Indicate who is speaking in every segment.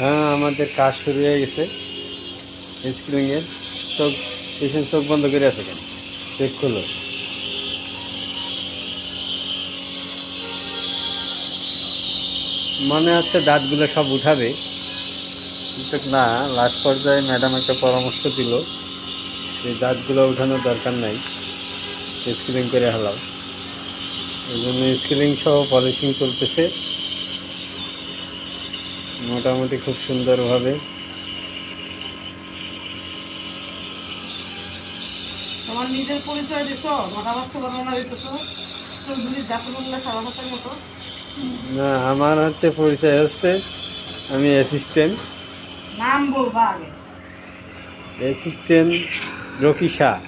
Speaker 1: হ্যাঁ আমাদের কাজ শুরু হয়ে গেছে। স্ক্রিনিংয়ের চোখ পেশেন্ট চোখ বন্ধ করে আছে কেন? চেক করল মনে হচ্ছে দাঁতগুলো সব উঠাবে? কিন্তু না লাস্ট পর্যায়ে ম্যাডাম একটা পরামর্শ দিল। যে দাঁতগুলো উঠানোর দরকার নাই। স্ক্রিনিং করে হলাম এই জন্য স্ক্রিনিং সহ পলিশিং চলতেছে। মোটামুটি খুব সুন্দরভাবে।
Speaker 2: তোমার নিজের পরিচয় দিত বর্ণনা দিত তো
Speaker 1: না আমার হচ্ছে পরিচয় হচ্ছে আমি অ্যাসিস্ট্যান্ট
Speaker 2: নাম বলবা আগে।
Speaker 1: Assistant Rocky Shah.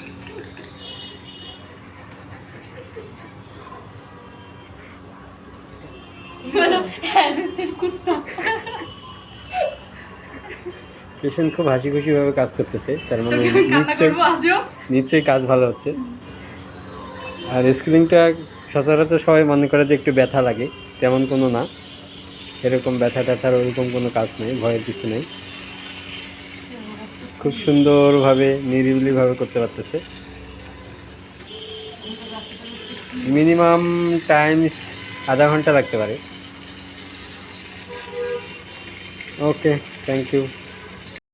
Speaker 3: কুত্তা।
Speaker 1: পেশেন্ট খুব হাসি খুশিভাবে কাজ করতেছে। তার মানে নিশ্চয়ই নিশ্চয়ই কাজ ভালো হচ্ছে। আর স্ক্রিনটা সচরাচর সবাই মনে করে যে একটু ব্যথা লাগে তেমন কোনো না। এরকম ব্যথা ট্যাথার ওরকম কোনো কাজ নেই ভয়ের কিছু নেই। খুব সুন্দরভাবে নিরিবিলিভাবে করতে পারতেছে। মিনিমাম টাইম আধা ঘণ্টা লাগতে পারে। Okay thank you